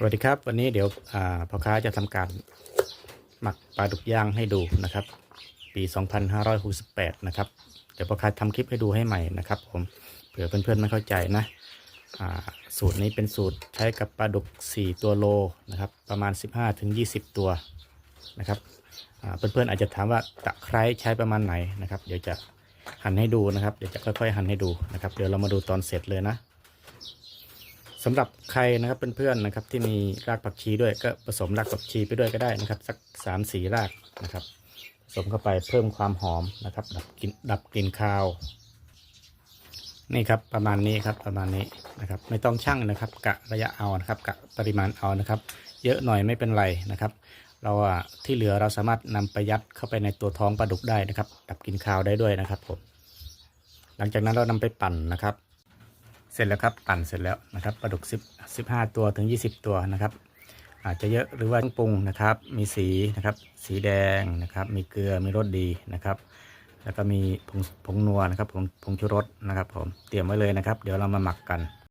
สวัสดีครับ วันนี้เดี๋ยวพ่อค้าจะทำการหมักปลาดุกย่างให้ดูนะครับ ปี 2568 นะครับ เดี๋ยวพ่อค้าทำคลิปให้ดูให้ใหม่นะครับผมเผื่อเพื่อนๆไม่เข้าใจนะสูตรนี้เป็นสูตรใช้กับปลาดุก 4 ตัวโลนะครับ ประมาณ 15-20 ตัวนะครับเพื่อนๆอาจจะถามว่าตะไคร้ใช้ประมาณไหนนะครับ เดี๋ยวจะหั่นให้ดูนะครับ เดี๋ยวจะค่อยๆหั่นให้ดูนะครับ เดี๋ยวเรามาดูตอนเสร็จเลยนะ สำหรับใครนะครับเพื่อนๆนะครับ ที่มีรากผักชีด้วยก็ผสมรากผักชีไปด้วยก็ได้นะครับ สักสามสีรากนะครับ ผสมเข้าไปเพิ่มความหอมนะครับ ดับกลิ่นดับกลิ่นคาว นี่ครับประมาณนี้ครับประมาณนี้นะครับ ไม่ต้องชั่งนะครับ กะระยะเอานะครับ กะปริมาณเอานะครับ เยอะหน่อยไม่เป็นไรนะครับ เราที่เหลือเราสามารถนำไปยัดเข้าไปในตัวท้องปลาดุกได้นะครับ ดับกลิ่นคาวได้ด้วยนะครับผมหลังจากนั้นเรานำไปปั่นนะครับ สร็จแล้วครับปั่นเสร็จแล้วนะครับปลาดุก10 15 ตัวถึง 20 ตัวนะครับ อาจจะเยอะหรือว่าต้องปรุงนะครับ มีสีนะครับ สีแดงนะครับ มีเกลือมีรสดีนะครับ แล้วก็มีผงผงนัวนะครับผงผงชูรสนะครับผมเตรียมไว้เลยนะครับ เดี๋ยวเรามาหมักกัน